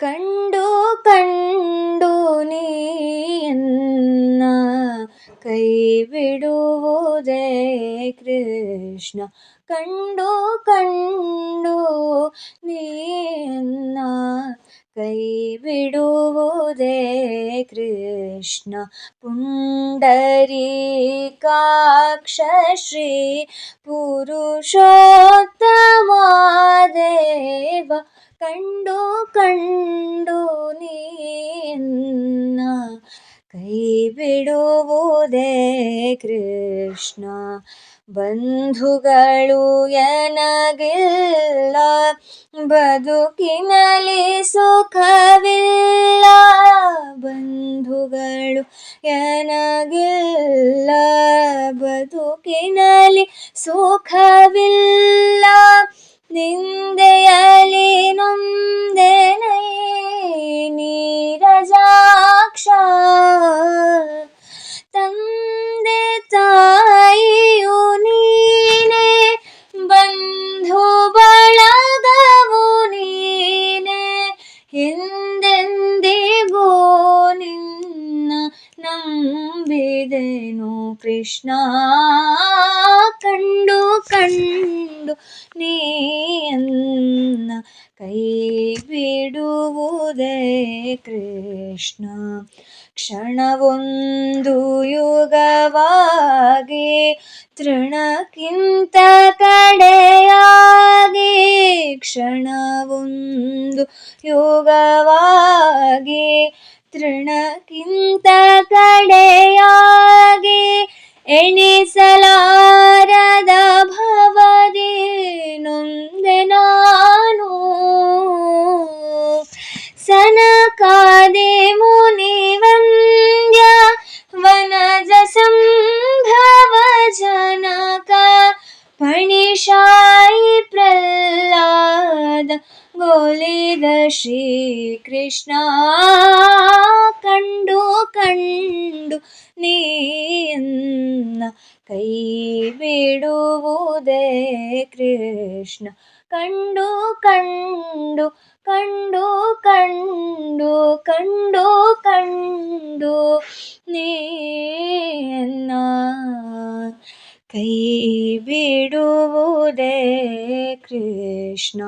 കണ്ടു കണ്ടു നീ എന്ന ജയ കൃഷ്ണ കണ്ടു കണ്ടു നീ എന്ന കൈവിടുവോതേ കൃഷ്ണ പുണ്ടരി ശ്രീ പുരുഷോത്തമാദേവ. കണ്ടു ಬಿಡುವುದೇ ಕೃಷ್ಣ. ಬಂಧುಗಳು ಎನಗಿಲ್ಲ ಬದುಕಿನಲ್ಲಿ ಸುಖವಿಲ್ಲ. ಬಂಧುಗಳು ಎನಗಿಲ್ಲ ಬದುಕಿನಲ್ಲಿ ಸುಖವಿಲ್ಲ. ನಿಂದೆಯಲ್ಲಿ ನಂಬಿದೆನು ಕೃಷ್ಣ. ಕಂಡು ಕಂಡು ನೀಯನ್ನ ಕೈ ಬಿಡುವುದೇ ಕೃಷ್ಣ. ಕ್ಷಣವೊಂದು ಯುಗವಾಗಿ ತೃಣಕ್ಕಿಂತ ಕಡೆಯಾಗಿ ಕ್ಷಣವೊಂದು ಯುಗವಾಗಿ ತೃಣಕ್ಕಿಂತ ಕಡೆಯಾಗಿ ಎಣಿಸಲಾರದ ಭವದಿ ನೊಂದೆ ನಾನು ಸನಕಾದಿ ಮುನಿವಂದ್ಯ ವನಜ ಸಂಭವ ಜನಕ ಪಣಿಶಾಯಿ ಪ್ರಹ್ಲಾದ ഗോലിത ശ്രീകൃഷ്ണ. കണ്ടു കണ്ടു നീന്ന കൈ വിടുവുതേ കൃഷ്ണ. കണ്ടു കണ്ടു കണ്ടു കണ്ടു കണ്ടു കണ്ടു നീന്ന കൈ വിടുവുതേ കൃഷ്ണ.